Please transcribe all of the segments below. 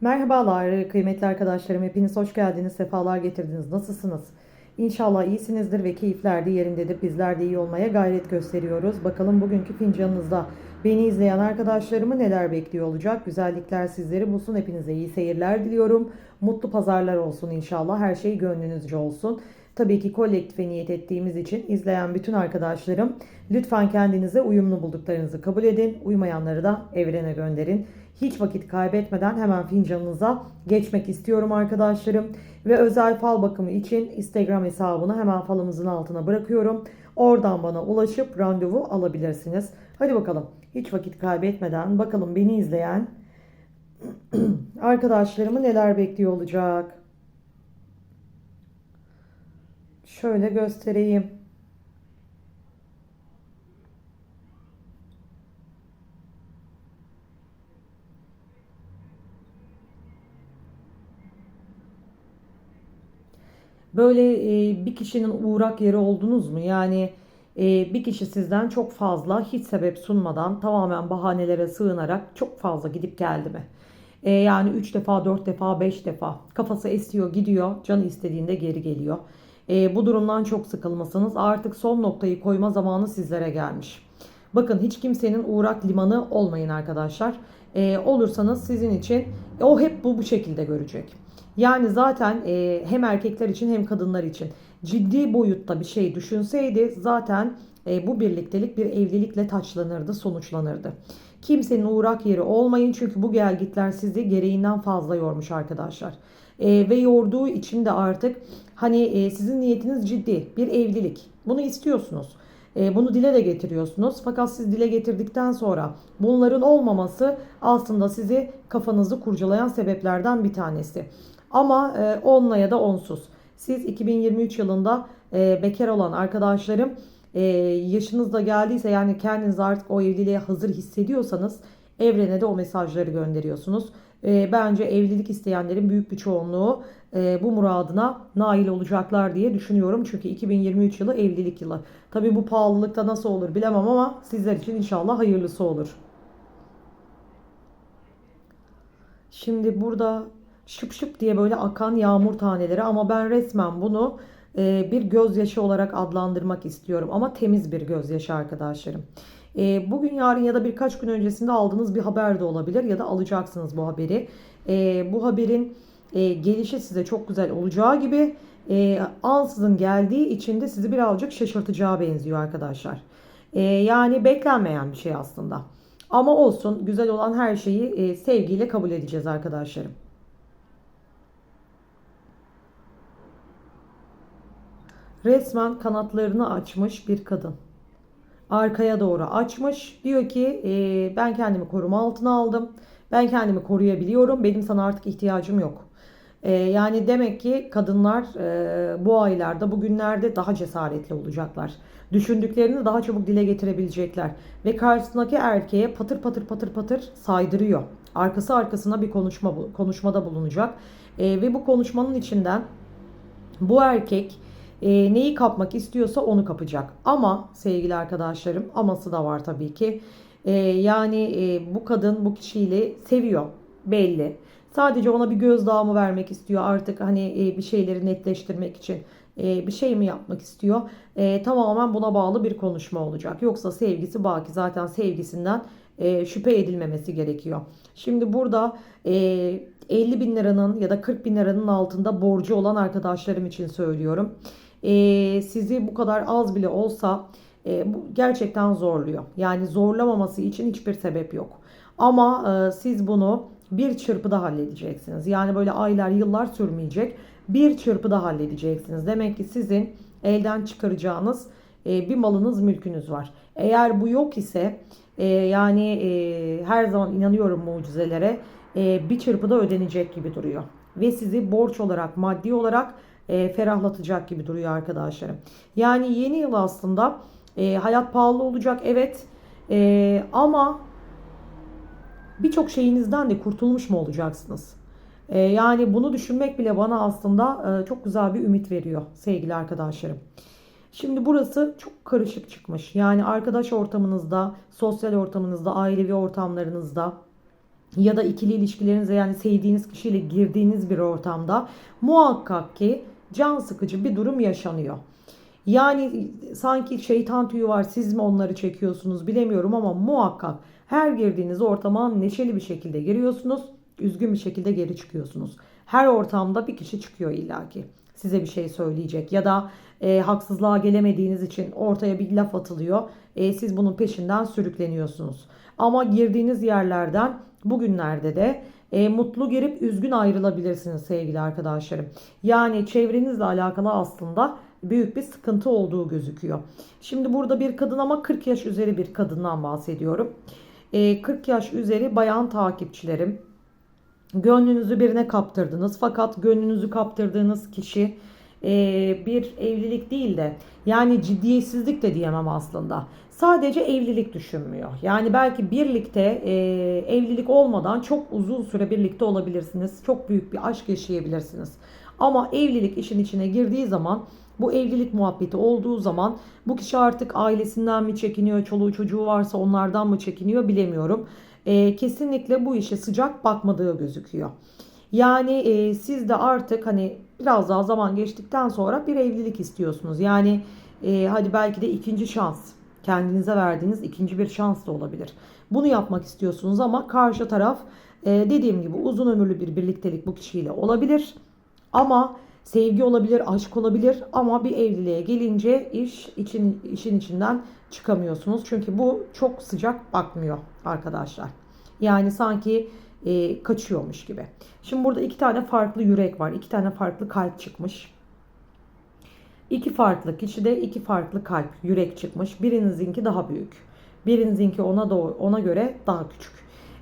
Merhabalar kıymetli arkadaşlarım. Hepiniz hoş geldiniz, sefalar getirdiniz. Nasılsınız? İnşallah iyisinizdir ve keyifler de yerindedir. Bizler de iyi olmaya gayret gösteriyoruz. Bakalım bugünkü fincanınızda beni izleyen arkadaşlarımı neler bekliyor olacak? Güzellikler sizleri bulsun. Hepinize iyi seyirler diliyorum. Mutlu pazarlar olsun inşallah. Her şey gönlünüzce olsun. Tabii ki kolektife niyet ettiğimiz için izleyen bütün arkadaşlarım lütfen kendinize uyumlu bulduklarınızı kabul edin. Uymayanları da evrene gönderin. Hiç vakit kaybetmeden hemen fincanınıza geçmek istiyorum arkadaşlarım. Ve özel fal bakımı için Instagram hesabını hemen falımızın altına bırakıyorum. Oradan bana ulaşıp randevu alabilirsiniz. Hadi bakalım hiç vakit kaybetmeden bakalım beni izleyen arkadaşlarımı neler bekliyor olacak. Şöyle göstereyim. Böyle e, bir kişinin uğrak yeri oldunuz mu? Yani e, bir kişi sizden çok fazla hiç sebep sunmadan tamamen bahanelere sığınarak çok fazla gidip geldi mi? E, yani 3 defa, 4 defa, 5 defa kafası esiyor gidiyor canı istediğinde geri geliyor. E, bu durumdan çok sıkılmasanız artık son noktayı koyma zamanı sizlere gelmiş. Bakın hiç kimsenin uğrak limanı olmayın arkadaşlar. E, olursanız sizin için e, o hep bu bu şekilde görecek. Yani zaten e, hem erkekler için hem kadınlar için ciddi boyutta bir şey düşünseydi zaten e, bu birliktelik bir evlilikle taçlanırdı, sonuçlanırdı. Kimsenin uğrak yeri olmayın çünkü bu gelgitler sizi gereğinden fazla yormuş arkadaşlar. E, ve yorduğu için de artık hani e, sizin niyetiniz ciddi bir evlilik. Bunu istiyorsunuz. E, bunu dile de getiriyorsunuz. Fakat siz dile getirdikten sonra bunların olmaması aslında sizi kafanızı kurcalayan sebeplerden bir tanesi. Ama e, onla ya da onsuz. Siz 2023 yılında e, bekar olan arkadaşlarım e, yaşınız da geldiyse yani kendiniz artık o evliliğe hazır hissediyorsanız evrene de o mesajları gönderiyorsunuz. E, bence evlilik isteyenlerin büyük bir çoğunluğu e, bu muradına nail olacaklar diye düşünüyorum. Çünkü 2023 yılı evlilik yılı. Tabi bu pahalılıkta nasıl olur bilemem ama sizler için inşallah hayırlısı olur. Şimdi burada şıp şıp diye böyle akan yağmur taneleri ama ben resmen bunu e, bir gözyaşı olarak adlandırmak istiyorum ama temiz bir gözyaşı arkadaşlarım. E, bugün yarın ya da birkaç gün öncesinde aldığınız bir haber de olabilir ya da alacaksınız bu haberi. E, bu haberin gelişi size çok güzel olacağı gibi ansızın geldiği için de sizi birazcık şaşırtacağı benziyor arkadaşlar. yani beklenmeyen bir şey aslında. Ama olsun güzel olan her şeyi sevgiyle kabul edeceğiz arkadaşlarım. Resmen kanatlarını açmış bir kadın. Arkaya doğru açmış. Diyor ki e, ben kendimi koruma altına aldım. Ben kendimi koruyabiliyorum. Benim sana artık ihtiyacım yok. E, yani demek ki kadınlar e, bu aylarda, bugünlerde daha cesaretli olacaklar. Düşündüklerini daha çabuk dile getirebilecekler. Ve karşısındaki erkeğe patır patır patır patır saydırıyor. Arkası arkasına bir konuşma konuşmada bulunacak. E, ve bu konuşmanın içinden bu erkek e, neyi kapmak istiyorsa onu kapacak. Ama sevgili arkadaşlarım aması da var tabii ki. E, yani e, bu kadın bu kişiyle seviyor belli. Sadece ona bir gözdağı mı vermek istiyor artık hani e, bir şeyleri netleştirmek için e, bir şey mi yapmak istiyor? E, tamamen buna bağlı bir konuşma olacak. Yoksa sevgisi baki zaten sevgisinden e, şüphe edilmemesi gerekiyor. Şimdi burada e, 50 bin liranın ya da 40 bin liranın altında borcu olan arkadaşlarım için söylüyorum e, sizi bu kadar az bile olsa e, bu gerçekten zorluyor. Yani zorlamaması için hiçbir sebep yok. Ama e, siz bunu bir çırpıda halledeceksiniz. Yani böyle aylar yıllar sürmeyecek. Bir çırpıda halledeceksiniz. Demek ki sizin elden çıkaracağınız e, bir malınız mülkünüz var. Eğer bu yok ise e, yani e, her zaman inanıyorum mucizelere e, bir çırpıda ödenecek gibi duruyor. Ve sizi borç olarak maddi olarak e, ferahlatacak gibi duruyor arkadaşlarım. Yani yeni yıl aslında e, hayat pahalı olacak evet e, ama birçok şeyinizden de kurtulmuş mu olacaksınız? E, yani bunu düşünmek bile bana aslında e, çok güzel bir ümit veriyor sevgili arkadaşlarım. Şimdi burası çok karışık çıkmış. Yani arkadaş ortamınızda, sosyal ortamınızda, ailevi ortamlarınızda ya da ikili ilişkilerinize yani sevdiğiniz kişiyle girdiğiniz bir ortamda muhakkak ki can sıkıcı bir durum yaşanıyor. Yani sanki şeytan tüyü var siz mi onları çekiyorsunuz bilemiyorum ama muhakkak her girdiğiniz ortama neşeli bir şekilde giriyorsunuz, üzgün bir şekilde geri çıkıyorsunuz. Her ortamda bir kişi çıkıyor illaki. Size bir şey söyleyecek ya da e, haksızlığa gelemediğiniz için ortaya bir laf atılıyor. E, siz bunun peşinden sürükleniyorsunuz. Ama girdiğiniz yerlerden bugünlerde de e, mutlu girip üzgün ayrılabilirsiniz sevgili arkadaşlarım. Yani çevrenizle alakalı aslında büyük bir sıkıntı olduğu gözüküyor. Şimdi burada bir kadın ama 40 yaş üzeri bir kadından bahsediyorum. E, 40 yaş üzeri bayan takipçilerim. Gönlünüzü birine kaptırdınız fakat gönlünüzü kaptırdığınız kişi e, bir evlilik değil de yani ciddiyetsizlik de diyemem aslında. Sadece evlilik düşünmüyor. Yani belki birlikte e, evlilik olmadan çok uzun süre birlikte olabilirsiniz. Çok büyük bir aşk yaşayabilirsiniz. Ama evlilik işin içine girdiği zaman bu evlilik muhabbeti olduğu zaman bu kişi artık ailesinden mi çekiniyor, çoluğu çocuğu varsa onlardan mı çekiniyor bilemiyorum. E, kesinlikle bu işe sıcak bakmadığı gözüküyor. Yani e, siz de artık hani biraz daha zaman geçtikten sonra bir evlilik istiyorsunuz. Yani e, hadi belki de ikinci şans kendinize verdiğiniz ikinci bir şans da olabilir. Bunu yapmak istiyorsunuz ama karşı taraf e, dediğim gibi uzun ömürlü bir birliktelik bu kişiyle olabilir. Ama sevgi olabilir, aşk olabilir ama bir evliliğe gelince iş için işin içinden çıkamıyorsunuz. Çünkü bu çok sıcak bakmıyor arkadaşlar. Yani sanki e, kaçıyormuş gibi. Şimdi burada iki tane farklı yürek var. iki tane farklı kalp çıkmış. İki farklı kişide iki farklı kalp, yürek çıkmış. Birinizinki daha büyük. Birinizinki ona doğru, ona göre daha küçük.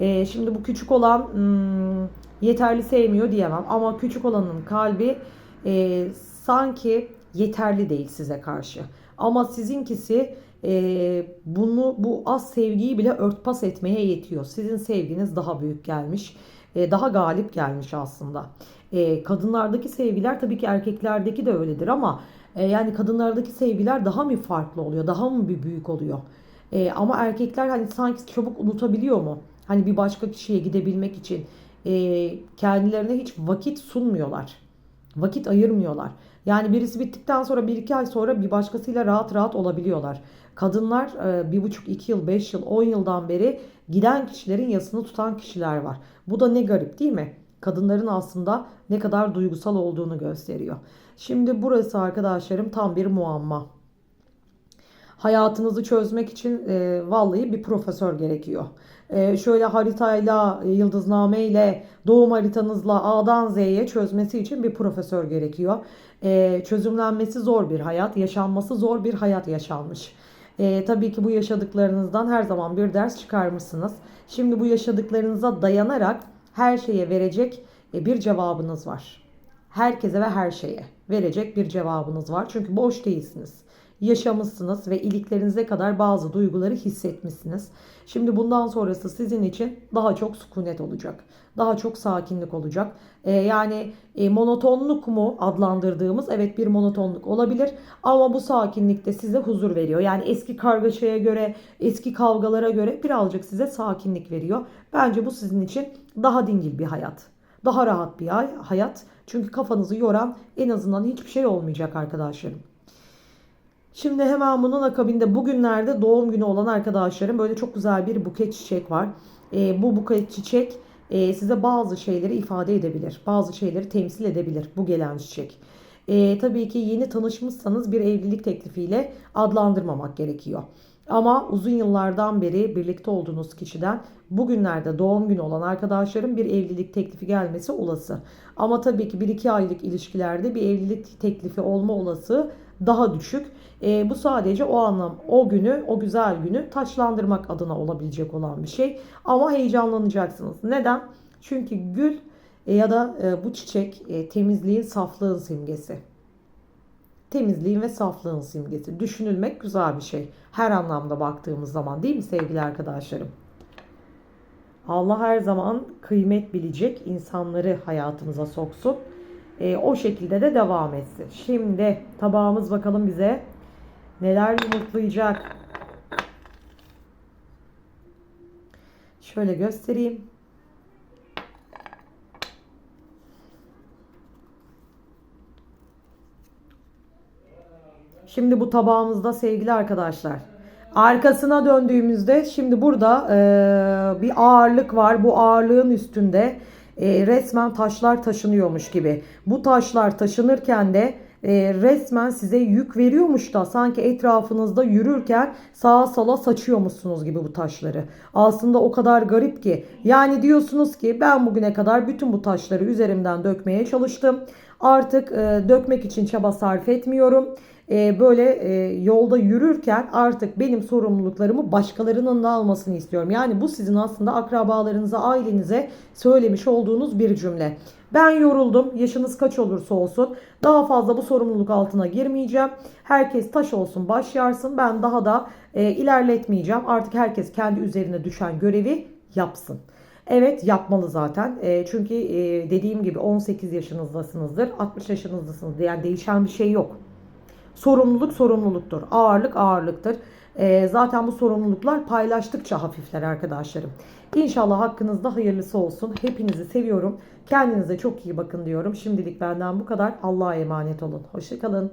E, şimdi bu küçük olan hmm, yeterli sevmiyor diyemem ama küçük olanın kalbi e, sanki yeterli değil size karşı. Ama sizinkisi e, bunu bu az sevgiyi bile örtbas etmeye yetiyor. Sizin sevginiz daha büyük gelmiş, e, daha galip gelmiş aslında. E, kadınlardaki sevgiler tabii ki erkeklerdeki de öyledir ama e, yani kadınlardaki sevgiler daha mı farklı oluyor, daha mı bir büyük oluyor? E, ama erkekler hani sanki çabuk unutabiliyor mu? Hani bir başka kişiye gidebilmek için e, kendilerine hiç vakit sunmuyorlar. Vakit ayırmıyorlar. Yani birisi bittikten sonra bir iki ay sonra bir başkasıyla rahat rahat olabiliyorlar. Kadınlar e, bir buçuk, iki yıl, beş yıl, on yıldan beri giden kişilerin yasını tutan kişiler var. Bu da ne garip değil mi? Kadınların aslında ne kadar duygusal olduğunu gösteriyor. Şimdi burası arkadaşlarım tam bir muamma. Hayatınızı çözmek için e, vallahi bir profesör gerekiyor. E, şöyle haritayla, yıldıznameyle, doğum haritanızla A'dan Z'ye çözmesi için bir profesör gerekiyor. E, çözümlenmesi zor bir hayat, yaşanması zor bir hayat yaşanmış. E, tabii ki bu yaşadıklarınızdan her zaman bir ders çıkarmışsınız. Şimdi bu yaşadıklarınıza dayanarak her şeye verecek e, bir cevabınız var. Herkese ve her şeye verecek bir cevabınız var. Çünkü boş değilsiniz. Yaşamışsınız ve iliklerinize kadar bazı duyguları hissetmişsiniz. Şimdi bundan sonrası sizin için daha çok sükunet olacak. Daha çok sakinlik olacak. Ee, yani e, monotonluk mu adlandırdığımız evet bir monotonluk olabilir. Ama bu sakinlik de size huzur veriyor. Yani eski kargaşaya göre, eski kavgalara göre birazcık size sakinlik veriyor. Bence bu sizin için daha dingil bir hayat. Daha rahat bir hayat. Çünkü kafanızı yoran en azından hiçbir şey olmayacak arkadaşlarım. Şimdi hemen bunun akabinde bugünlerde doğum günü olan arkadaşlarım böyle çok güzel bir buket çiçek var. E, bu buket çiçek e, size bazı şeyleri ifade edebilir. Bazı şeyleri temsil edebilir bu gelen çiçek. E, tabii ki yeni tanışmışsanız bir evlilik teklifiyle adlandırmamak gerekiyor. Ama uzun yıllardan beri birlikte olduğunuz kişiden bugünlerde doğum günü olan arkadaşların bir evlilik teklifi gelmesi olası. Ama tabii ki 1-2 aylık ilişkilerde bir evlilik teklifi olma olası daha düşük. E, bu sadece o anlam, o günü, o güzel günü taçlandırmak adına olabilecek olan bir şey. Ama heyecanlanacaksınız. Neden? Çünkü gül e, ya da e, bu çiçek e, temizliğin, saflığın simgesi. Temizliğin ve saflığın simgesi. Düşünülmek güzel bir şey. Her anlamda baktığımız zaman değil mi sevgili arkadaşlarım? Allah her zaman kıymet bilecek insanları hayatımıza soksun e, o şekilde de devam etsin. Şimdi tabağımız bakalım bize neler yumurtlayacak. Şöyle göstereyim. Şimdi bu tabağımızda sevgili arkadaşlar. Arkasına döndüğümüzde şimdi burada e, bir ağırlık var. Bu ağırlığın üstünde e, resmen taşlar taşınıyormuş gibi. Bu taşlar taşınırken de e, resmen size yük veriyormuş da sanki etrafınızda yürürken sağa sola saçıyormuşsunuz gibi bu taşları. Aslında o kadar garip ki yani diyorsunuz ki ben bugüne kadar bütün bu taşları üzerimden dökmeye çalıştım. Artık e, dökmek için çaba sarf etmiyorum. E, böyle e, yolda yürürken artık benim sorumluluklarımı başkalarının da almasını istiyorum. Yani bu sizin aslında akrabalarınıza, ailenize söylemiş olduğunuz bir cümle. Ben yoruldum. Yaşınız kaç olursa olsun. Daha fazla bu sorumluluk altına girmeyeceğim. Herkes taş olsun baş yarsın. Ben daha da e, ilerletmeyeceğim. Artık herkes kendi üzerine düşen görevi yapsın. Evet yapmalı zaten. E, çünkü e, dediğim gibi 18 yaşınızdasınızdır. 60 yaşınızdasınız. Yani değişen bir şey yok. Sorumluluk sorumluluktur. Ağırlık ağırlıktır. Ee, zaten bu sorumluluklar paylaştıkça hafifler arkadaşlarım. İnşallah hakkınızda hayırlısı olsun. Hepinizi seviyorum. Kendinize çok iyi bakın diyorum. Şimdilik benden bu kadar. Allah'a emanet olun. Hoşçakalın.